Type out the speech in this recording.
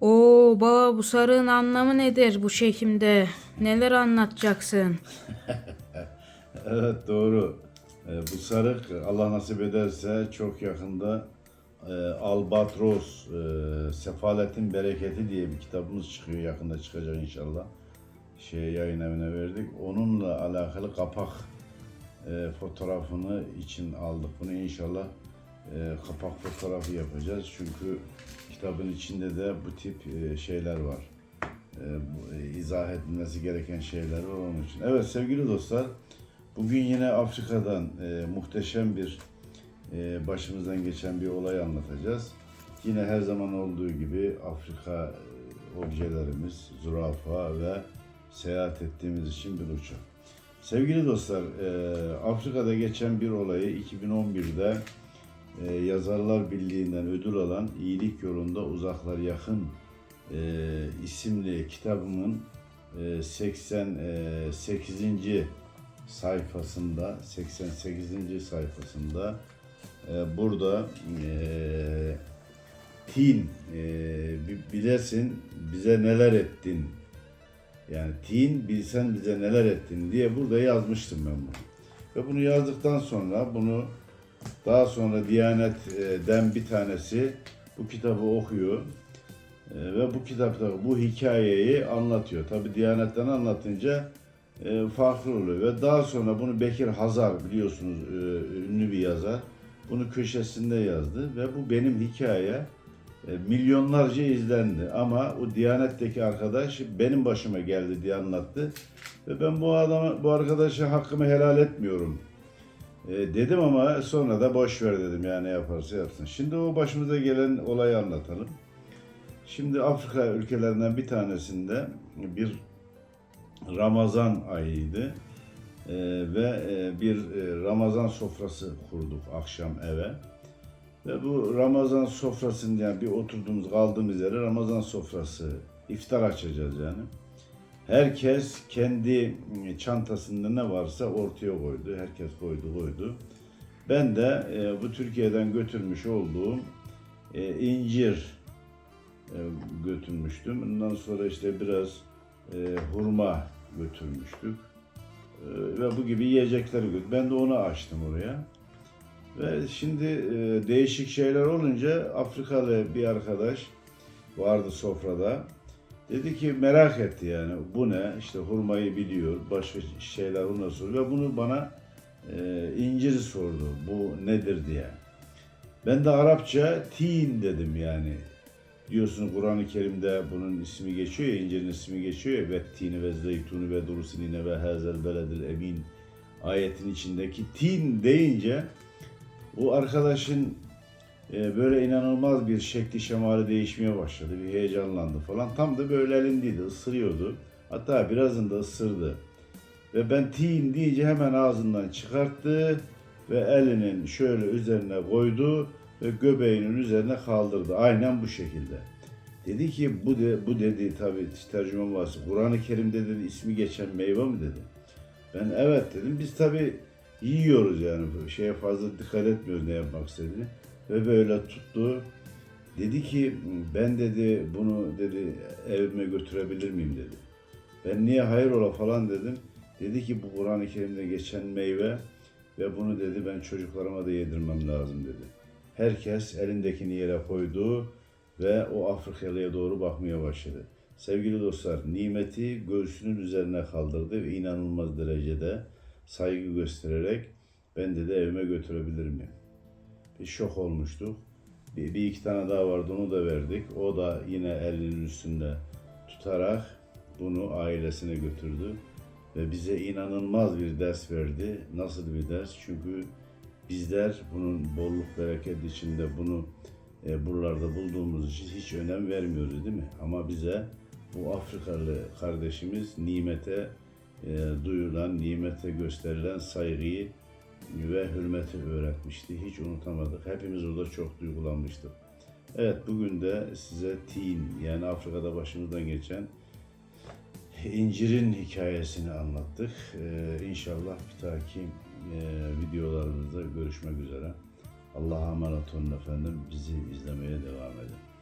Oo baba bu sarığın anlamı nedir bu şekimde? Neler anlatacaksın? Evet doğru. Ee, bu sarık Allah nasip ederse çok yakında e, Albatros e, Sefaletin Bereketi diye bir kitabımız çıkıyor. Yakında çıkacak inşallah. Şey yayın evine verdik. Onunla alakalı kapak e, fotoğrafını için aldık. Bunu inşallah e, kapak fotoğrafı yapacağız. Çünkü kitabın içinde de bu tip e, şeyler var. E, e, izah edilmesi gereken şeyler var onun için. Evet sevgili dostlar, bugün yine Afrika'dan muhteşem bir başımızdan geçen bir olay anlatacağız. Yine her zaman olduğu gibi Afrika objelerimiz, zürafa ve seyahat ettiğimiz için bir uçak. Sevgili dostlar, Afrika'da geçen bir olayı 2011'de e, Yazarlar Birliği'nden ödül alan İyilik Yolunda Uzaklar Yakın e, isimli kitabımın e, 88. sayfasında 88. sayfasında e, burada e, Tin e, bi- bilesin bize neler ettin yani Tin bilsen bize neler ettin diye burada yazmıştım ben bunu. Ve bunu yazdıktan sonra bunu daha sonra Diyanet'den bir tanesi bu kitabı okuyor. Ee, Ve bu kitapta bu hikayeyi anlatıyor. Tabi Diyanet'ten anlatınca e, farklı oluyor. Ve daha sonra bunu Bekir Hazar biliyorsunuz e, ünlü bir yazar. Bunu köşesinde yazdı ve bu benim hikaye e, milyonlarca izlendi. Ama o Diyanet'teki arkadaş benim başıma geldi diye anlattı. Ve ben bu adama, bu arkadaşa hakkımı helal etmiyorum. E, dedim ama sonra da boş ver dedim yani ne yaparsa yapsın. Şimdi o başımıza gelen olayı anlatalım. Şimdi Afrika ülkelerinden bir tanesinde bir Ramazan ayıydı. Ee, ve e, bir e, Ramazan sofrası kurduk akşam eve. Ve bu Ramazan sofrasında yani bir oturduğumuz kaldığımız yere Ramazan sofrası iftar açacağız yani. Herkes kendi çantasında ne varsa ortaya koydu. Herkes koydu koydu. Ben de e, bu Türkiye'den götürmüş olduğum e, incir e, götürmüştüm. Ondan sonra işte biraz e, hurma götürmüştük. E, ve bu gibi yiyecekleri götürdüm. Ben de onu açtım oraya. Ve şimdi e, değişik şeyler olunca Afrikalı bir arkadaş vardı sofrada. Dedi ki merak etti yani bu ne? İşte hurmayı biliyor, başka şeyler ona soruyor ve bunu bana e, inciri sordu. Bu nedir diye. Ben de Arapça tin dedim yani. Diyorsun Kur'an-ı Kerim'de bunun ismi geçiyor ya, incirin ismi geçiyor ya. Ve tini ve zeytunu ve durusinine ve hazel beledil emin ayetin içindeki tin deyince bu arkadaşın e, böyle inanılmaz bir şekli şemali değişmeye başladı. Bir heyecanlandı falan. Tam da böyle elindeydi, ısırıyordu. Hatta birazını da ısırdı. Ve ben tin deyince hemen ağzından çıkarttı ve elinin şöyle üzerine koydu ve göbeğinin üzerine kaldırdı. Aynen bu şekilde. Dedi ki bu de, bu dedi tabi tercüme varsa Kur'an-ı Kerim'de dedi ismi geçen meyve mi dedi. Ben evet dedim. Biz tabi yiyoruz yani şeye fazla dikkat etmiyoruz ne yapmak istediğini. Ve böyle tuttu. Dedi ki ben dedi bunu dedi evime götürebilir miyim dedi. Ben niye hayır ola falan dedim. Dedi ki bu Kur'an-ı Kerim'de geçen meyve ve bunu dedi ben çocuklarıma da yedirmem lazım dedi. Herkes elindekini yere koydu ve o Afrikalıya doğru bakmaya başladı. Sevgili dostlar, nimeti göğsünün üzerine kaldırdı ve inanılmaz derecede saygı göstererek ben dedi evime götürebilir miyim? Bir şok olmuştuk. Bir, bir iki tane daha vardı onu da verdik. O da yine elinin üstünde tutarak bunu ailesine götürdü ve bize inanılmaz bir ders verdi. Nasıl bir ders? Çünkü bizler bunun bolluk bereket içinde bunu e, buralarda bulduğumuz için hiç önem vermiyoruz değil mi? Ama bize bu Afrikalı kardeşimiz nimete e, duyulan, nimete gösterilen saygıyı ve hürmeti öğretmişti. Hiç unutamadık. Hepimiz orada çok duygulanmıştık. Evet bugün de size tin yani Afrika'da başımızdan geçen incirin hikayesini anlattık. Ee, inşallah bir dahaki e, videolarımızda görüşmek üzere. Allah'a emanet olun efendim. Bizi izlemeye devam edin.